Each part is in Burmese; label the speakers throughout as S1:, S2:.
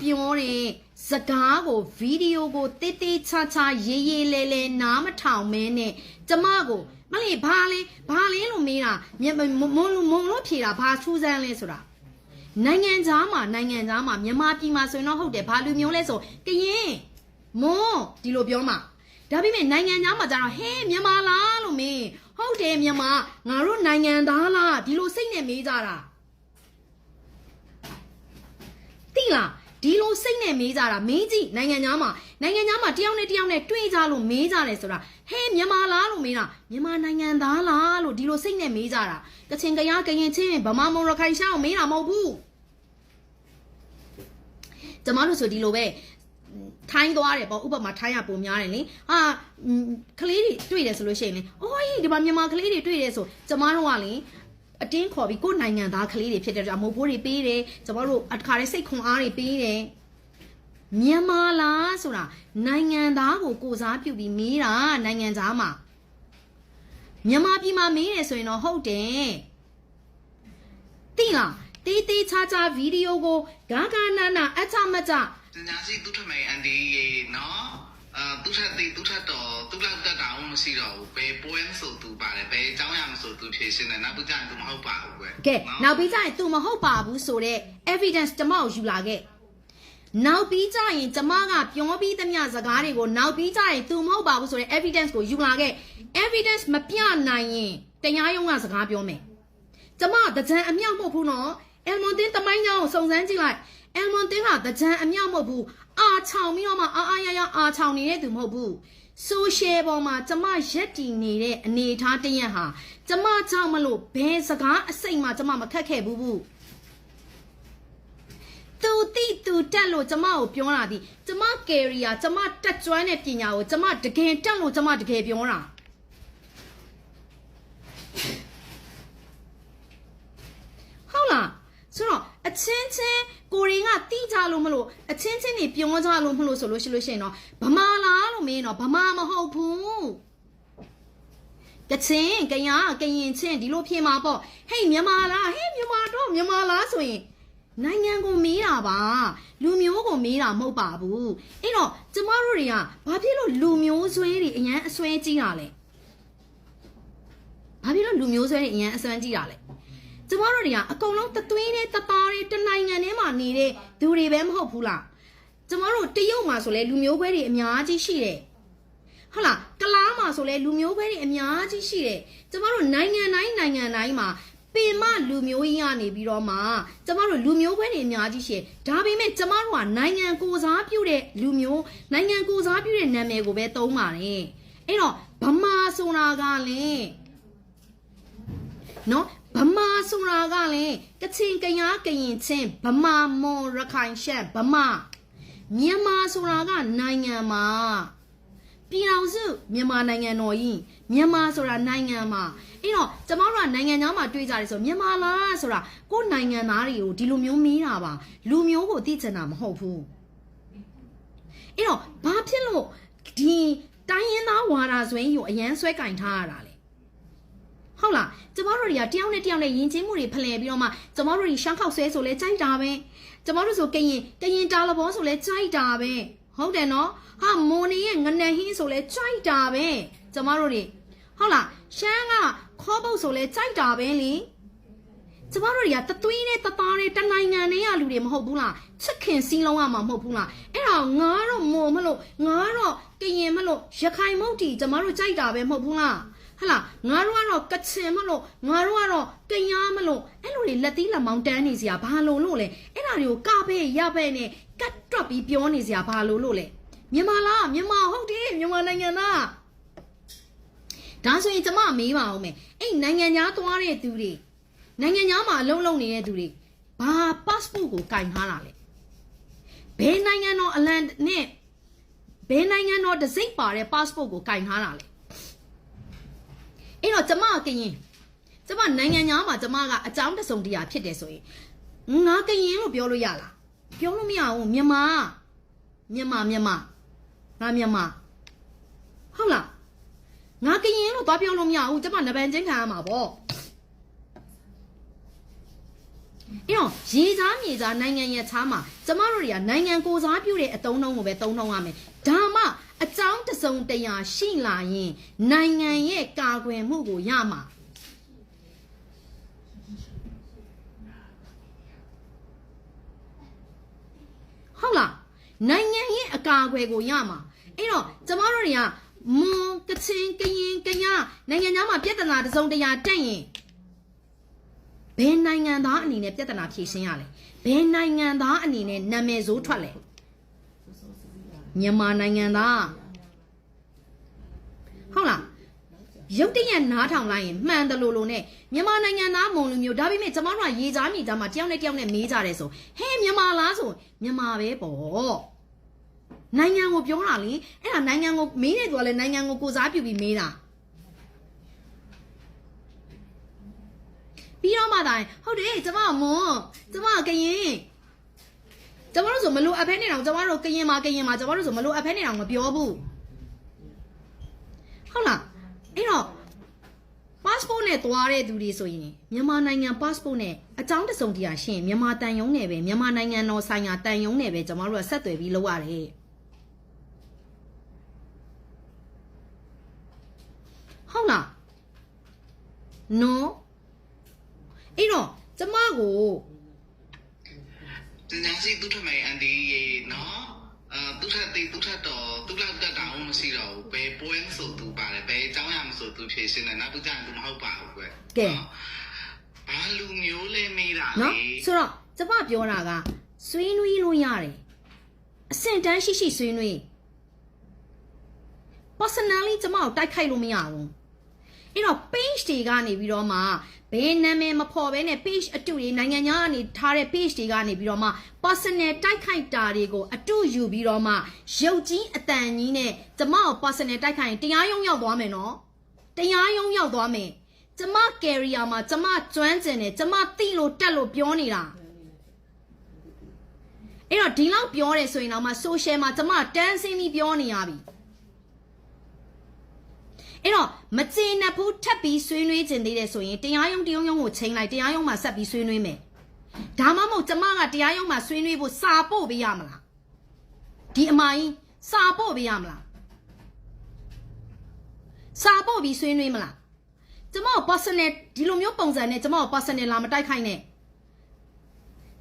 S1: ပြောတဲ့စကားကိုဗီဒီယိုကိုတေးသေးချာချာရေးရေးလဲလဲနားမထောင်မဲနဲ့ကျမကိုမလေးဘာလဲဘာလဲလို့မေးတာမြမမမမုံလို့ဖြေတာဘာထူးဆန်းလဲဆိုတာနိုင်ငံသားမှာနိုင်ငံသားမှာမြန်မာပြည်မှာဆိုရင်တော့ဟုတ်တယ်ဘာလူမျိုးလဲဆိုကရင်မွန်းဒီလိုပြောမှာဒါပေမဲ့နိုင်ငံသားမှာကျတော့ဟဲမြန်မာလားလို့မေးဟုတ်တယ်မြန်မာငါတို့နိုင်ငံသားလားဒီလိုစိတ်နဲ့မေးကြတာတိလား ဒီလိုစိတ်နဲ့မေးကြတာမင်းကြီးနိုင်ငံသားမှာနိုင်ငံသားမှာတယောက်နဲ့တယောက်နဲ့တွေ့ကြလို့မေးကြတယ်ဆိုတာဟဲမြန်မာလားလို့မေးတာမြန်မာနိုင်ငံသားလားလို့ဒီလိုစိတ်နဲ့မေးကြတာကချင်ကရားကရင်ချင်းဗမာမုံရခိုင်ရှာကိုမေးတာမဟုတ်ဘူးကျမတို့ဆိုဒီလိုပဲထိုင်းသွားတယ်ပေါ့ဥပမာထိုင်းရပုံများတယ်လေဟာอืมကလေးတွေတွေ့တယ်ဆိုလို့ရှိရင်လေအိုးဒီမှာမြန်မာကလေးတွေတွေ့တယ်ဆိုကျမတို့ကလေ အတင်းခေါ်ပြီးကိုယ်နိုင်ငံသားကလေးတွေဖြစ်တဲ့အတွက်အမိုးဖိုးတွေပေးတယ်ကျမတို့အခါရဲစိတ်ခွန်အားတွေပေးတယ်မြန်မာလားဆိုတာနိုင်ငံသားကိုကိုစားပြုပြီးမေးတာနိုင်ငံသားမှာမြန်မာပြည်မှာမေးတယ်ဆိုရင်တော့ဟုတ်တယ်တိလားတေးသေးချာချာဗီဒီယိုကိုဂါဂါနာနာအချမချ
S2: ပညာရှိသူထက်မယ်အန်ဒီရေနော် အာသူထက်သိသူထက်တော့သူလောက်တက်တာအောင်မရှိတော့ဘူးဘယ်ပွဲမဆိုသူပါတယ်ဘယ်အကြောင်းရမဆိုသူဖြေရှင်းတယ်နောက်ပြီးကြရင်သူမဟုတ်ပါဘူးပဲ
S1: ကဲနောက်ပြီးကြရင် तू မဟုတ်ပါဘူးဆိုတော့ evidence ကျမကိုယူလာခဲ့နောက်ပြီးကြရင်ကျမကပြောပြီးသမျှစကားတွေကိုနောက်ပြီးကြရင် तू မဟုတ်ပါဘူးဆိုတော့ evidence ကိုယူလာခဲ့ evidence မပြနိုင်ရင်တရားရုံးကစကားပြောမယ်ကျမတကြံအမြောက်မဟုတ်ဘူးနော်အယ်မွန်တင်တမိုင်းကြောင်ကိုစုံစမ်းကြည့်လိုက်အယ်မွန်တင်ကတကြံအမြောက်မဟုတ်ဘူး အာချောင်ပြီးတော့မှအာအာရရအာချောင်နေတဲ့သူမဟုတ်ဘူး social ပေါ်မှာကျမရက်တည်နေတဲ့အနေအထားတစ်ရက်ဟာကျမကြောင့်မလို့ဘယ်စကားအစိမ့်မှကျမမခက်ခဲ့ဘူးဘူးသူတိသူတက်လို့ကျမကိုပြောတာဒီကျမ career ကျမတက်ကျွမ်းတဲ့ပညာကိုကျမတကယ်တက်လို့ကျမတကယ်ပြောတာဟုတ်လားဆိုတော့အ ချင်းချင်းကိုရင်းကတိကြလို့မလို့အချင်းချင်းနေပြောကြလို့မလို့ဆိုလို့ရှိလို့ရှိရင်တော့ဗမာလားလို့မင်းတော့ဗမာမဟုတ်ဘူးကချင်းကရကရင်ချင်းဒီလိုဖြေမှာပေါ့ဟေးမြန်မာလားဟေးမြန်မာတော့မြန်မာလားဆိုရင်နိုင်ငံကိုမေးတာပါလူမျိုးကိုမေးတာမဟုတ်ပါဘူးအဲ့တော့ကျမတို့တွေကဘာဖြစ်လို့လူမျိုးဆွဲတွေအရန်အဆွဲကြီးတာလဲဘာဖြစ်လို့လူမျိုးဆွဲတွေအရန်အဆွဲကြီးတာလဲ ကျမတို့တွေကအကုန်လုံးတသွေးနဲ့တသားနဲ့တနိုင်ငံထဲမှာနေတဲ့သူတွေပဲမဟုတ်ဘူးလားကျမတို့တရုတ်မှာဆိုလဲလူမျိုးခွဲတွေအများကြီးရှိတယ်ဟုတ်လားကလားမှာဆိုလဲလူမျိုးခွဲတွေအများကြီးရှိတယ်ကျမတို့နိုင်ငံတိုင်းနိုင်ငံတိုင်းမှာပင်မလူမျိုးကြီးကနေပြီးတော့မှကျမတို့လူမျိုးခွဲတွေအများကြီးရှိတယ်ဒါပေမဲ့ကျမတို့ကနိုင်ငံကိုစားပြုတဲ့လူမျိုးနိုင်ငံကိုစားပြုတဲ့နာမည်ကိုပဲသုံးပါတယ်အဲ့တော့ဗမာဆိုတာကလည်းနော် ဗမာဆိုတာကလည်းကချင်ကရားကရင်ချင်းဗမာမွန်ရခိုင်ရှမ်းဗမာမြန်မာဆိုတာကနိုင်ငံမှာပြည်အောင်စုမြန်မာနိုင်ငံတော်ကြီးမြန်မာဆိုတာနိုင်ငံမှာအဲ့တော့ကျမတို့ကနိုင်ငံသားမှာတွေ့ကြတယ်ဆိုမြန်မာလားဆိုတာကိုယ်နိုင်ငံသားတွေကိုဒီလိုမျိုးမေးတာပါလူမျိုးကိုသိချင်တာမဟုတ်ဘူးအဲ့တော့ဘာဖြစ်လို့ဒီတိုင်းရင်းသားဝါဒဆွဲကြီးကိုအရန်ဆွဲကင်ထားရတာလဲ ဟုတ်လားကျမတို့တွေကတယောက်နဲ့တယောက်နဲ့ယဉ်ကျေးမှုတွေဖလှယ်ပြီးတော့မှကျမတို့တွေရှမ်းခောက်ဆွဲဆိုလဲကြိုက်တာပဲကျမတို့ဆိုကရင်ကရင်တာလဘောဆိုလဲကြိုက်တာပဲဟုတ်တယ်နော်ဟာမွန်နေရဲ့ငနက်ဟင်းဆိုလဲကြိုက်တာပဲကျမတို့တွေဟုတ်လားရှမ်းကခေါပုတ်ဆိုလဲကြိုက်တာပဲလေကျမတို့တွေကတသွေးနဲ့တသားနဲ့တနိုင်ငံနဲ့ရလူတွေမဟုတ်ဘူးလားချစ်ခင်စီးလုံးရမှာမဟုတ်ဘူးလားအဲ့ဒါငါတော့မုံမလို့ငါတော့ကရင်မလို့ရခိုင်မုတ်တီကျမတို့ကြိုက်တာပဲမဟုတ်ဘူးလား ဟလာငါတို့ကတော့ကချင်မလို့ငါတို့ကတော့ကရားမလို့အဲ့လိုလေလက်သီးလက်မောင်းတန်းနေစရာဘာလို့လို့လဲအဲ့ဒါတွေကိုကပဲ့ရပဲ့နဲ့ကတ်တွက်ပြီးပြောနေစရာဘာလို့လို့လဲမြန်မာလားမြန်မာဟုတ်တယ်မြန်မာနိုင်ငံသားဒါဆိုရင်ကျမမေးပါအောင်မယ်အဲ့နိုင်ငံသားသွားတဲ့သူတွေနိုင်ငံသားမှာအလုံးလုံးနေတဲ့သူတွေဘာ passport ကိုကင်ထားတာလဲဘယ်နိုင်ငံတော်အလံနဲ့ဘယ်နိုင်ငံတော်တစ်စိတ်ပါတဲ့ passport ကိုကင်ထားတာလဲ အဲ့တော့ကျမကရင်ကျမနိုင်ငံသားမှာကျမကအကြောင်းတစုံတရာဖြစ်တယ်ဆိုရင်ငါကရင်လို့ပြောလို့ရလားပြောလို့မရဘူးမြန်မာမြန်မာမြန်မာငါမြန်မာဟုတ်လားငါကရင်လို့သွားပြောလို့မရဘူးကျမနဗန်ချင်းခံရမှာပေါ့အဲ့တော့ရေစားမြေစားနိုင်ငံရဲ့ခြားမှာကျမတို့တွေကနိုင်ငံကိုစားပြုတဲ့အတုံးနှုံးကိုပဲသုံးနှုံးရမယ်ဒါမှ အကြောင်းတစ်စုံတရာရှိလာရင်နိုင်ငံရဲ့ကာကွယ်မှုကိုရမှာဟုတ်လားနိုင်ငံရဲ့အကာအကွယ်ကိုရမှာအဲ့တော့ကျမတို့တွေကမွန်ကချင်ကရင်ကညာနိုင်ငံသားမှာပြဿနာတစ်စုံတရာတက်ရင်ဘယ်နိုင်ငံသားအနေနဲ့ပြဿနာဖြေရှင်းရလဲဘယ်နိုင်ငံသားအနေနဲ့နာမည်ဆိုးထွက်လဲ မြန်မာနိုင်ငံသားဟုတ်လားရုတ်တရက်နားထောင်လိုက်ရင်မှန်တယ်လို့လို့နဲ့မြန်မာနိုင်ငံသားမုံလူမျိုးဒါပေမဲ့ကျမတို့ကရေချားမြေချားမှာတယောက်နဲ့တယောက်နဲ့မေးကြတယ်ဆိုဟဲမြန်မာလားဆိုမြန်မာပဲပေါ့နိုင်ငံကိုပြောတာလေအဲ့ဒါနိုင်ငံကိုမေးနေသူကလည်းနိုင်ငံကိုကိုစားပြုပြီးမေးတာပြီးတော့မှတိုင်းဟုတ်တယ်ကျမကမွန်ကျမကကရင် ကျမတို့ဆိုမလို့အဖဲနေတော့ကျမတို့ကရင်မှာကရင်မှာကျမတို့ဆိုမလို့အဖဲနေတော့မပြောဘူးဟုတ်လားအဲ့တော့ passport နဲ့သွားတဲ့သူတွေဆိုရင်မြန်မာနိုင်ငံ passport နဲ့အကြောင်းတစုံတရာရှင်းမြန်မာတန်ယုံနဲ့ပဲမြန်မာနိုင်ငံတော်ဆိုင်ရာတန်ယုံနဲ့ပဲကျမတို့ကဆက်သွယ်ပြီးလုပ်ရတယ်ဟုတ်လား no အဲ့တော့ကျမကို
S2: ပ ညာရှိသူထမိုင်အန်ဒီရေနော်အာသူထတိသူထတော့သူလောက်တက်တာအောင်မရှိတော့ဘူးဘယ်ပွဲဆိုသူပါတယ်ဘယ်အကြောင်းရမဆိုသူဖြေရှင်းတယ်နောက်တစ်ကြိမ်သူမဟုတ်ပါဘူးကွယ်
S1: ကဲ
S2: ဘာလူမျိုးလဲမေးတာ
S1: နော်
S2: လေ
S1: ဆိုတော့ကျမပြောတာကဆွေးနွေးလို့ရတယ်အဆင့်တန်းရှိရှိဆွေးနွေး personally ကျမကိုတိုက်ခိုက်လို့မရဘူး အဲ့တော့ page တွေကနေပြီးတော့မှဘယ်နာမည်မဖော်ဘဲနဲ့ page အတူတွေနိုင်ငံခြားကနေထားတဲ့ page တွေကနေပြီးတော့မှ personal တိုက်ခိုက်တာတွေကိုအတူယူပြီးတော့မှရုပ်ကြီးအတန်ကြီးနဲ့ကျမကို personal တိုက်ခိုက်ရင်တရားရုံးရောက်သွားမယ်နော်တရားရုံးရောက်သွားမယ်ကျမ career မှာကျမကျွမ်းကျင်တယ်ကျမသိလို့တက်လို့ပြောနေတာအဲ့တော့ဒီလောက်ပြောတယ်ဆိုရင်တော့မှ social မှာကျမတန်းစင်းပြီးပြောနေရပြီ အဲ့တော့မကျေနပ်ဘူးထပ်ပြီးဆွေးနွေးခြင်းသေးတယ်ဆိုရင်တရားရုံးတရားရုံးကိုချိန်လိုက်တရားရုံးမှာဆက်ပြီးဆွေးနွေးမယ်ဒါမှမဟုတ်ကျမကတရားရုံးမှာဆွေးနွေးဖို့စာပို့ပေးရမလားဒီအမကြီးစာပို့ပေးရမလားစာပို့ပြီးဆွေးနွေးမလားကျမကို personal ဒီလိုမျိုးပုံစံနဲ့ကျမကို personal လာမတိုက်ခိုက်နဲ့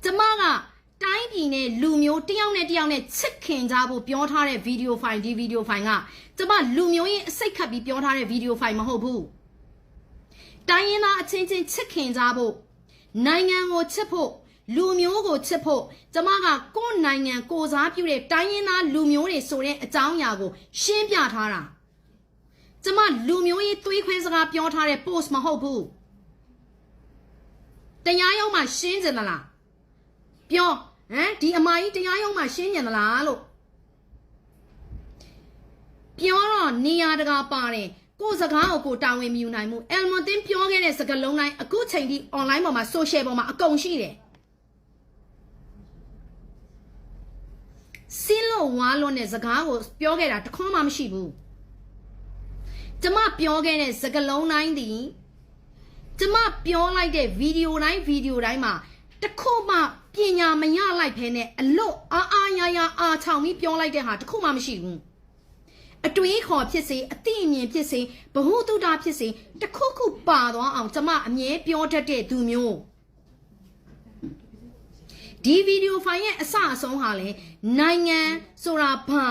S1: ကျမကတိုင်း ပြည်နဲ့လူမျိုးတယောက်နဲ့တယောက်နဲ့ချစ်ခင်ကြဖို့ပြောထားတဲ့ဗီဒီယိုဖိုင်ဒီဗီဒီယိုဖိုင်ကကျမလူမျိုးရင်အစိတ်ခတ်ပြီးပြောထားတဲ့ဗီဒီယိုဖိုင်မဟုတ်ဘူးတိုင်းရင်းသားအချင်းချင်းချစ်ခင်ကြဖို့နိုင်ငံကိုချစ်ဖို့လူမျိုးကိုချစ်ဖို့ကျမကကိုယ့်နိုင်ငံကိုစားပြုတဲ့တိုင်းရင်းသားလူမျိုးတွေဆိုတဲ့အကြောင်းအရာကိုရှင်းပြထားတာကျမလူမျိုးရေးသွေးခွဲစကားပြောထားတဲ့ post မဟုတ်ဘူးတရားရုံးမှာရှင်းကြသလားပြော ဟမ်ဒီအမကြီးတရားရုံးမှာရှင်းကြသလားလို့ပြောတော့နေရာတကာပါတယ်ကိုယ်စကားကိုကိုတာဝန်မယူနိုင်ဘူးအယ်မွန်တင်ပြောခဲ့တဲ့စကားလုံးတိုင်းအခုချိန်ထိ online ပေါ်မှာ social ပေါ်မှာအကုန်ရှိတယ်စင်းလို့ဝါလို့နဲ့စကားကိုပြောခဲ့တာတစ်ခွန်းမှမရှိဘူးကျမပြောခဲ့တဲ့စကလုံးတိုင်းသည်ကျမပြောလိုက်တဲ့ဗီဒီယိုတိုင်းဗီဒီယိုတိုင်းမှာတစ်ခုမှ ပညာမရလိုက်ဖ ೇನೆ အလွတ်အားအားရရအားချောင်ပြီးပြောလိုက်တဲ့ဟာတစ်ခုမှမရှိဘူးအတွေးခေါ်ဖြစ်စေအသိအမြင်ဖြစ်စေဘ ഹു တုတာဖြစ်စေတစ်ခုခုပါသွားအောင်ကျမအမြဲပြောတတ်တဲ့သူမျိုးဒီဗီဒီယိုဖိုင်ရဲ့အစအဆုံးဟာလေနိုင်ငံဆိုတာဘာ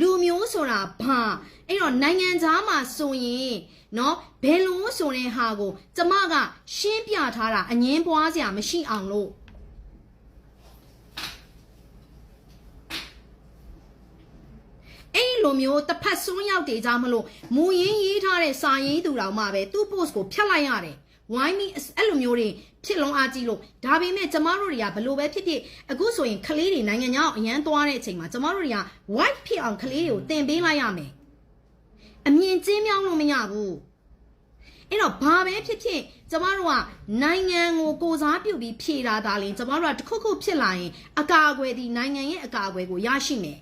S1: လူမျိုးဆိုတာဘာအဲ့တော့နိုင်ငံသားမှာဆိုရင်เนาะဘယ်လိုဆိုတဲ့ဟာကို ကျမကရှင်းပြထားတာအငင်းပွားစရာမရှိအောင်လို့ လိုမျိုးတစ်ဖက်စွန်းရောက်တေကြမလို့မူရင်းရေးထားတဲ့စာရေးသူတော်မှပဲသူ့ post ကိုဖျက်လိုက်ရတယ်ဝိုင်းပြီးအဲ့လိုမျိုးတွေဖြစ်လုံးအားကြီးလို့ဒါပေမဲ့ကျမတို့တွေကဘလို့ပဲဖြစ်ဖြစ်အခုဆိုရင်ကလေးတွေနိုင်ငံခြားအောင်အရန်သွားတဲ့အချိန်မှာကျမတို့တွေက white ဖြစ်အောင်ကလေးတွေကိုတင်ပေးလိုက်ရမယ်အမြင်ကျင်းမြောင်းလို့မရဘူးအဲ့တော့ဘာပဲဖြစ်ဖြစ်ကျမတို့ကနိုင်ငံကိုကိုစားပြုပြီးဖြည့်တာဒါလင်ကျမတို့ကတစ်ခုခုဖြစ်လာရင်အကာအကွယ်ဒီနိုင်ငံရဲ့အကာအကွယ်ကိုရရှိမယ်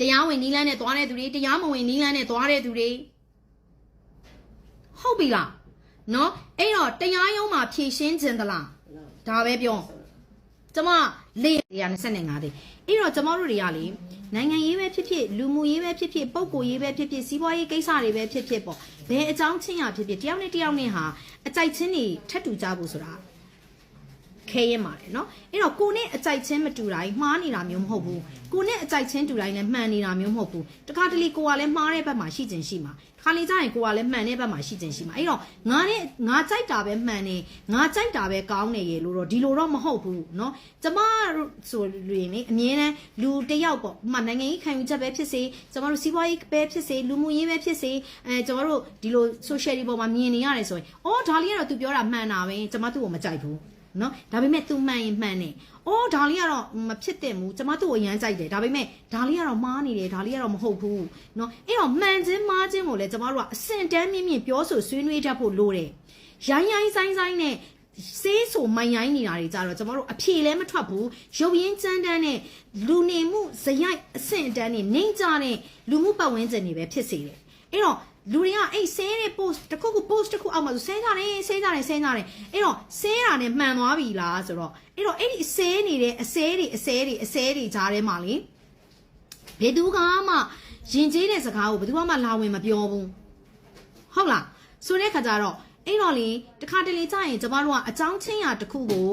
S1: တရားဝင်နီးလန်းနဲ့သွားတဲ့သူတွေတရားမဝင်နီးလန်းနဲ့သွားတဲ့သူတွေဟုတ်ပြီလားနော်အဲ့တော့တရားရုံးမှာဖြည့်ရှင်းခြင်းသလားဒါပဲပြောကျမလေး125တိအဲ့တော့ကျမတို့တွေကလေနိုင်ငံရေးပဲဖြစ်ဖြစ်လူမှုရေးပဲဖြစ်ဖြစ်ပုံကိုရေးပဲဖြစ်ဖြစ်စီးပွားရေးကိစ္စတွေပဲဖြစ်ဖြစ်ပေါ့ဘယ်အကြောင်းချင်းရဖြစ်ဖြစ်တယောက်နဲ့တယောက်နဲ့ဟာအကြိုက်ချင်းတွေထပ်တူကြဖို့ဆိုတာ ခဲရင်ပါတယ်เนาะအဲ့တော့ကိုနဲ့အကြိုက်ချင်းမတူတိုင်းမှားနေတာမျိုးမဟုတ်ဘူးကိုနဲ့အကြိုက်ချင်းတူတိုင်းလည်းမှန်နေတာမျိုးမဟုတ်ဘူးတခါတလေကိုကလည်းမှားတဲ့ဘက်မှာရှိခြင်းရှိမှာခါလေကြရင်ကိုကလည်းမှန်တဲ့ဘက်မှာရှိခြင်းရှိမှာအဲ့တော့ငါနဲ့ငါကြိုက်တာပဲမှန်နေငါကြိုက်တာပဲကောင်းနေရေလို့တော့ဒီလိုတော့မဟုတ်ဘူးเนาะကျမတို့ဆိုရင်လေအမြဲတမ်းလူတစ်ယောက်ပေါ့ဥပမာနိုင်ငံရေးခံယူချက်ပဲဖြစ်စေကျမတို့စီးပွားရေးပဲဖြစ်စေလူမှုရေးပဲဖြစ်စေအဲကျမတို့ဒီလို social တွေပေါ်မှာမြင်နေရတယ်ဆိုရင်အော်ဒါလေးကတော့ तू ပြောတာမှန်တာပဲကျမသူ့ကိုမကြိုက်ဘူး နော်ဒါပေမဲ့ तू မှန်ရင်မှန်နေ။အော်ဒါလေးကတော့မဖြစ်တဲ့မူကျမတို့ကိုအရန်ကြိုက်တယ်ဒါပေမဲ့ဒါလေးကတော့မှားနေတယ်ဒါလေးကတော့မဟုတ်ဘူး။နော်အဲ့တော့မှန်ခြင်းမှားခြင်းကိုလည်းကျမတို့ကအစင်တန်းမြင့်မြင့်ပြောဆိုဆွေးနွေးတတ်ဖို့လိုတယ်။ရိုင်းရိုင်းဆိုင်ဆိုင်နဲ့စေးဆိုမိုင်ရိုင်းနေတာတွေကြတော့ကျမတို့အဖြေလည်းမထွက်ဘူးရုပ်ရင်းကြမ်းတမ်းနဲ့လူနေမှုဇယိုက်အဆင့်အတန်းနဲ့နှိမ့်ကြတဲ့လူမှုပတ်ဝန်းကျင်တွေပဲဖြစ်စေတယ် အဲ့တော့လူတွေကအဲ့ဆဲတဲ့ post တစ်ခုခု post တစ်ခုအောက်မှာဆိုဆဲကြတယ်ဆဲကြတယ်ဆဲကြတယ်အဲ့တော့ဆဲတာနဲ့မှန်သွားပြီလားဆိုတော့အဲ့တော့အဲ့ဒီဆဲနေတဲ့အဆဲတွေအဆဲတွေအဆဲတွေကြားထဲမှာလေဘယ်သူကမှယဉ်ကျေးတဲ့စကားကိုဘယ်သူမှလာဝင်မပြောဘူးဟုတ်လားဆိုတဲ့ခါကျတော့အဲ့တော့လေတခါတလေကြာရင်ကျမတို့ကအကြောင်းချင်းရာတစ်ခုကို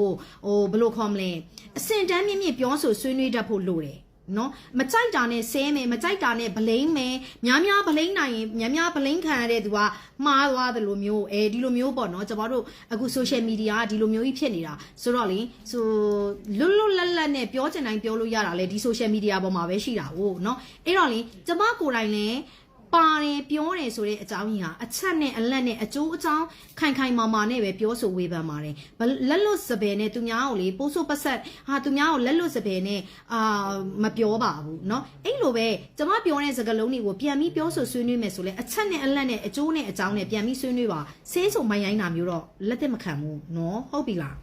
S1: ဟိုဘယ်လိုခေါ်မလဲအစင်တန်းမြင့်မြင့်ပြောဆိုဆွေးနွေးတတ်ဖို့လိုတယ် နော်မကြိုက်တာနဲ့ဆဲမယ်မကြိုက်တာနဲ့ဗလိမ့်မယ်များများဗလိမ့်နိုင်ရင်များများဗလိမ့်ခံရတဲ့သူကမှားသွားတယ်လို့မျိုးအဲဒီလိုမျိုးပေါ့နော်ကျမတို့အခု social media ကဒီလိုမျိုးကြီးဖြစ်နေတာဆိုတော့လေဆိုလွတ်လွတ်လပ်လပ်နဲ့ပြောချင်တိုင်းပြောလို့ရတာလေဒီ social media ပေါ်မှာပဲရှိတာဟုတ်နော်အဲ့တော့လေကျမကိုယ်တိုင်လည်း ပါတယ်ပြောတယ်ဆိုတဲ့အကြောင်းကြီးဟာအချက်နဲ့အလက်နဲ့အကျိုးအကြောင်းခိုင်ခိုင်မာမာနဲ့ပဲပြောဆိုဝေဖန်ပါတယ်ဘလက်လွတ်စပယ်နဲ့သူများကိုလေပိုးဆိုးပတ်ဆက်ဟာသူများကိုလက်လွတ်စပယ်နဲ့အာမပြောပါဘူးเนาะအဲ့လိုပဲကျမပြောတဲ့စကားလုံးတွေကိုပြန်ပြီးပြောဆိုဆွေးနွေးမယ်ဆိုလဲအချက်နဲ့အလက်နဲ့အကျိုးနဲ့အကြောင်းနဲ့ပြန်ပြီးဆွေးနွေးပါဆဲဆိုမိုင်းရိုင်းတာမျိုးတော့လက်သက်မခံဘူးเนาะဟုတ်ပြီလား